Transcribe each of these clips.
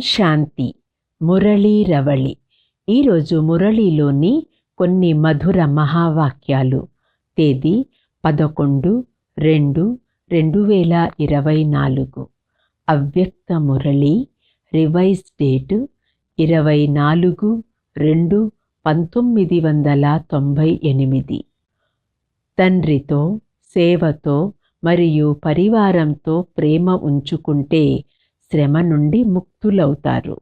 శాంతి మురళీ రవళి. ఈరోజు మురళీలోని కొన్ని మధుర మహావాక్యాలు. తేదీ పదకొండు రెండు రెండు వేల ఇరవై నాలుగు. అవ్యక్త మురళి రివైజ్ డేటు ఇరవై నాలుగు రెండు పంతొమ్మిది వందల తొంభై ఎనిమిది. తండ్రితో సేవతో మరియు పరివారంతో ప్రేమ ఉంచుకుంటే శ్రమ నుండి ముక్తులవుతారు.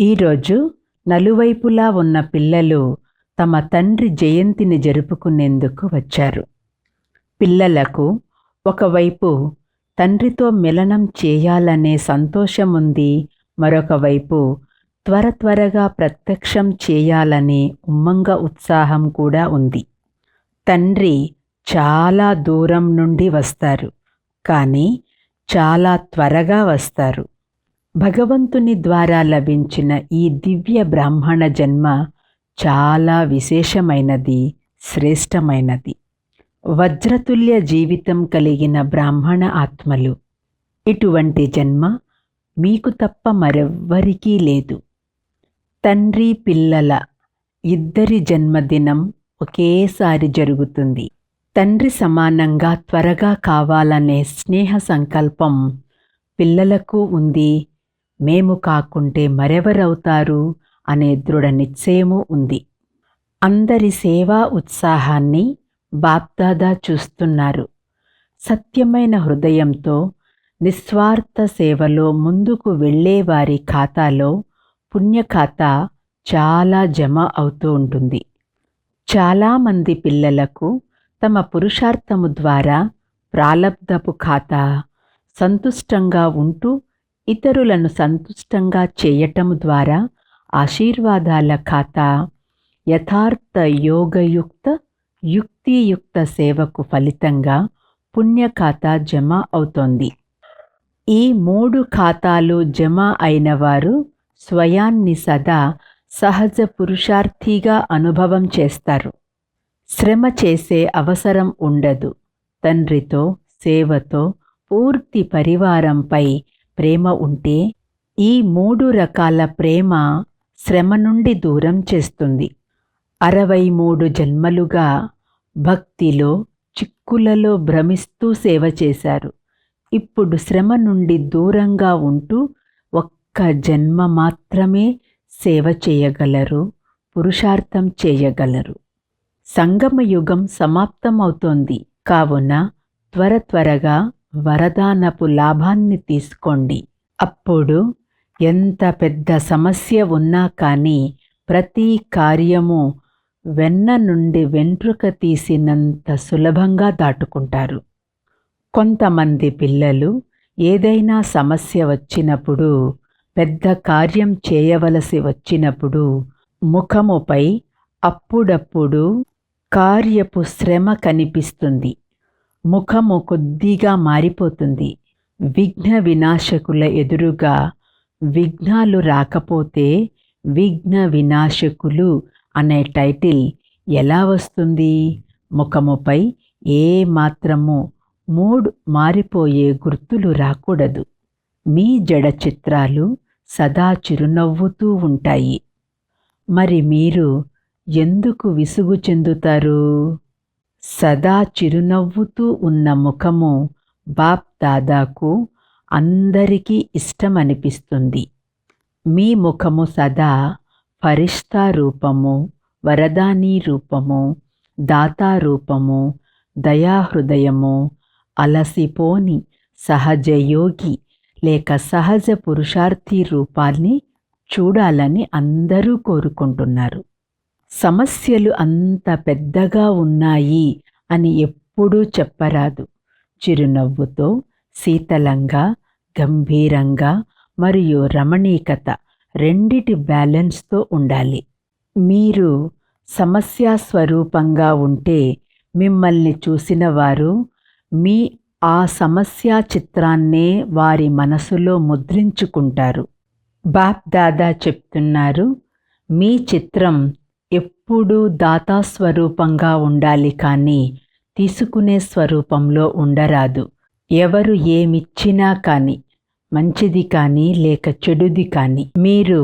ఈరోజు నలువైపులా ఉన్న పిల్లలు తమ తండ్రి జయంతిని జరుపుకునేందుకు వచ్చారు. పిల్లలకు ఒకవైపు తండ్రితో మిలనం చేయాలనే సంతోషం ఉంది త్వర త్వరగా ప్రత్యక్షం చేయాలనే ఉమ్మంగ ఉత్సాహం కూడా ఉంది. తండ్రి చాలా దూరం నుండి వస్తారు కానీ చాలా త్వరగా వస్తారు. భగవంతుని ద్వారా లభించిన ఈ దివ్య బ్రాహ్మణ జన్మ చాలా విశేషమైనది శ్రేష్టమైనది. వజ్రతుల్య జీవితం కలిగిన బ్రాహ్మణ ఆత్మలు. ఇటువంటి జన్మ మీకు తప్ప మరెవ్వరికీ లేదు. తండ్రి పిల్లల ఇద్దరి జన్మదినం ఒకేసారి జరుగుతుంది. తండ్రి సమానంగా త్వరగా కావాలనే స్నేహ సంకల్పం పిల్లలకు ఉంది. మేము కాకుంటే మరెవరవుతారు అనే దృఢ నిశ్చయము ఉంది. అందరి సేవా ఉత్సాహాన్ని బాప్దాదా చూస్తున్నారు. సత్యమైన హృదయంతో నిస్వార్థ సేవలో ముందుకు వెళ్ళేవారి ఖాతాలో పుణ్యఖాతా చాలా జమ అవుతూ ఉంటుంది. చాలామంది పిల్లలకు తమ పురుషార్థము ద్వారా ప్రాలబ్ధపు ఖాతా సంతుష్టంగా ఉంటూ ఇతరులను సంతుష్టంగా చేయటం ద్వారా ఆశీర్వాదాల ఖాతా యథార్థ యోగయుక్త యుక్తియుక్త సేవకు ఫలితంగా పుణ్య ఖాతా జమ అవుతోంది. ఈ మూడు ఖాతాలు జమ అయిన వారు స్వయాన్ని సదా సహజ పురుషార్థిగా అనుభవం చేస్తారు. శ్రమ చేసే అవసరం ఉండదు. తండ్రితో సేవతో పూర్తి పరివారంపై ప్రేమ ఉంటే ఈ మూడు రకాల ప్రేమ శ్రమ నుండి దూరం చేస్తుంది. అరవై మూడు జన్మలుగా భక్తిలో చిక్కులలో భ్రమిస్తూ సేవ చేశారు. ఇప్పుడు శ్రమ నుండి దూరంగా ఉంటూ ఒక్క జన్మ మాత్రమే సేవ చేయగలరు పురుషార్థం చేయగలరు. సంగమయుగం సమాప్తమవుతోంది. కావున త్వర త్వరగా వరదానపు లాభాన్ని తీసుకోండి. అప్పుడు ఎంత పెద్ద సమస్య ఉన్నా కానీ ప్రతి కార్యము వెన్న నుండి వెంట్రుక తీసినంత సులభంగా దాటుకుంటారు. కొంతమంది పిల్లలు ఏదైనా సమస్య వచ్చినప్పుడు పెద్ద కార్యం చేయవలసి వచ్చినప్పుడు ముఖముపై అప్పుడప్పుడు కార్యపు శ్రమ కనిపిస్తుంది. ముఖము కొద్దిగా మారిపోతుంది. విఘ్న వినాశకుల ఎదురుగా విఘ్నాలు రాకపోతే విఘ్న వినాశకులు అనే టైటిల్ ఎలా వస్తుంది? ముఖముపై ఏ మాత్రము మూడ్ మారిపోయే గుర్తులు రాకూడదు. మీ జడ చిత్రాలు సదా చిరునవ్వుతూ ఉంటాయి. మరి మీరు ఎందుకు విసుగు చెందుతారు? సదా చిరునవ్వుతూ ఉన్న ముఖము బాప్ దాదాకు అందరికీ ఇష్టమనిపిస్తుంది. మీ ముఖము సదా ఫరిష్తా రూపము వరదానీ రూపము దాతా రూపము దయాహృదయము అలసిపోని సహజయోగి లేక సహజ పురుషార్థి రూపాల్ని చూడాలని అందరూ కోరుకుంటున్నారు. సమస్యలు అంత పెద్దగా ఉన్నాయి అని ఎప్పుడూ చెప్పరాదు. చిరునవ్వుతో శీతలంగా గంభీరంగా మరియు రమణీకత రెండిటి బ్యాలెన్స్తో ఉండాలి. మీరు సమస్యా స్వరూపంగా ఉంటే మిమ్మల్ని చూసిన వారు మీ ఆ సమస్యా చిత్రాన్నే వారి మనసులో ముద్రించుకుంటారు. బాప్ దాదా చెప్తున్నారు మీ చిత్రం ఎప్పుడూ దాతా స్వరూపంగా ఉండాలి కానీ తీసుకునే స్వరూపంలో ఉండరాదు. ఎవరు ఏమిచ్చినా కానీ మంచిది కానీ లేక చెడుది కానీ మీరు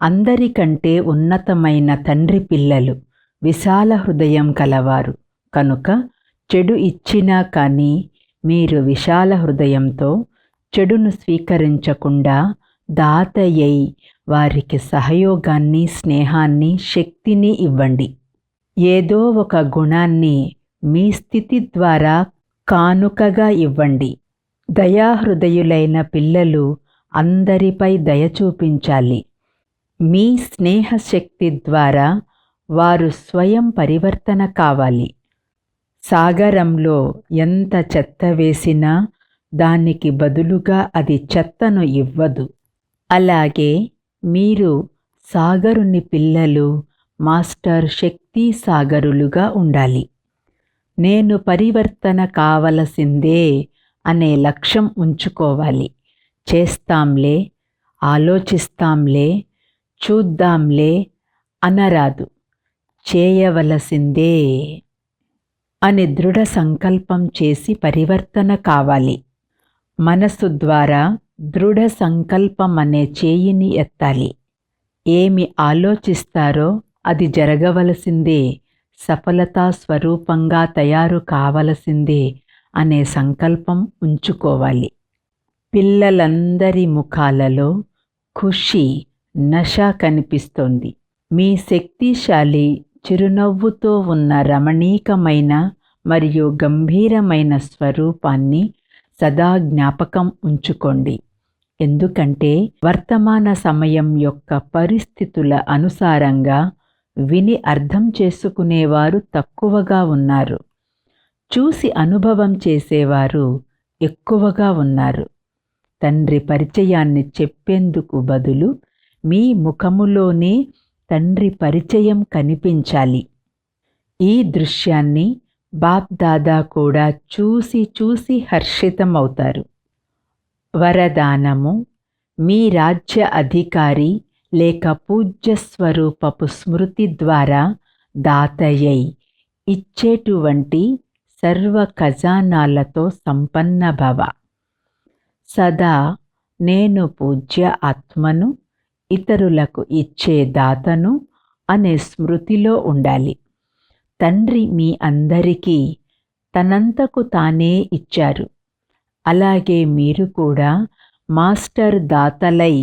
అందరికంటే ఉన్నతమైన తండ్రి పిల్లలు విశాల హృదయం కలవారు. కనుక చెడు ఇచ్చినా కానీ మీరు విశాల హృదయంతో చెడును స్వీకరించకుండా దాతయ్యై వారికి సహయోగాన్ని స్నేహాన్ని శక్తిని ఇవ్వండి. ఏదో ఒక గుణాన్ని మీ స్థితి ద్వారా కానుకగా ఇవ్వండి. దయాహృదయులైన పిల్లలు అందరిపై దయ చూపించాలి. మీ స్నేహశక్తి ద్వారా వారు స్వయం పరివర్తన కావాలి. సాగరంలో ఎంత చెత్త వేసినా దానికి బదులుగా అది చెత్తను ఇవ్వదు. అలాగే మీరు సాగరుని పిల్లలు మాస్టర్ శక్తి సాగరులుగా ఉండాలి. నేను పరివర్తన కావలసిందే అనే లక్ష్యం ఉంచుకోవాలి. చేస్తాంలే ఆలోచిస్తాంలే చూద్దాంలే అనరాదు. చేయవలసిందే అని దృఢ సంకల్పం చేసి పరివర్తన కావాలి. మనస్సు ద్వారా దృఢ సంకల్పం అనే చేయిని ఎత్తాలి. ఏమి ఆలోచిస్తారో అది జరగవలసిందే సఫలతా స్వరూపంగా తయారు కావలసిందే అనే సంకల్పం ఉంచుకోవాలి. పిల్లలందరి ముఖాలలో ఖుషి నష కనిపిస్తోంది. మీ శక్తిశాలి చిరునవ్వుతో ఉన్న రమణీకమైన మరియు గంభీరమైన స్వరూపాన్ని సదా జ్ఞాపకం ఉంచుకోండి. ఎందుకంటే వర్తమాన సమయం యొక్క పరిస్థితుల అనుసారంగా విని అర్థం చేసుకునేవారు తక్కువగా ఉన్నారు. చూసి అనుభవం చేసేవారు ఎక్కువగా ఉన్నారు. తండ్రి పరిచయాన్ని చెప్పేందుకు బదులు మీ ముఖములోనే తండ్రి పరిచయం కనిపించాలి. ఈ దృశ్యాన్ని బాప్ దాదా కూడా చూసి చూసి హర్షితమవుతారు. వరదానము. మీ రాజ్య అధికారి లేక పూజ్య స్వరూపపు స్మృతి ద్వారా దాతయ్యై ఇచ్చేటువంటి సర్వ ఖజానాలతో సంపన్న భవ. సదా నేను పూజ్య ఆత్మను ఇతరులకు ఇచ్చే దాతను అనే స్మృతిలో ఉండాలి. తండ్రి మీ అందరికీ తనంతకు తానే ఇచ్చారు. అలాగే మీరు కూడా మాస్టర్ దాతలై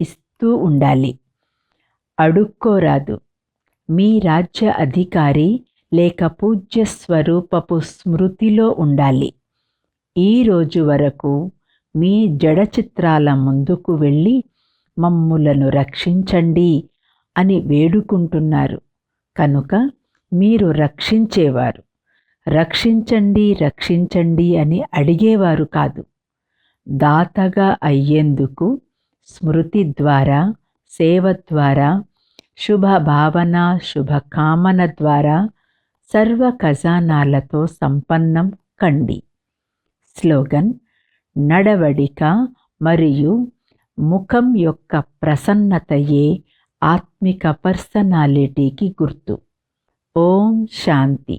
ఇస్తూ ఉండాలి. అడుక్కోరాదు. మీ రాజ్య అధికారి లేక పూజ్య స్వరూపపు స్మృతిలో ఉండాలి. ఈ రోజు వరకు మీ జడ చిత్రాల ముందుకు వెళ్ళి మమ్ములను రక్షించండి అని వేడుకుంటున్నారు. కనుక మీరు రక్షించేవారు. రక్షించండి రక్షించండి అని అడిగేవారు కాదు. దాతగా అయ్యేందుకు స్మృతి ద్వారా సేవ ద్వారా శుభ భావన శుభకామన ద్వారా సర్వ ఖజానాలతో సంపన్నం కండి. స్లోగన్ నడవడిక మరియు ముఖం యొక్క ప్రసన్నతయే ఆత్మిక పర్సనాలిటీకి గుర్తు. ఓం శాంతి.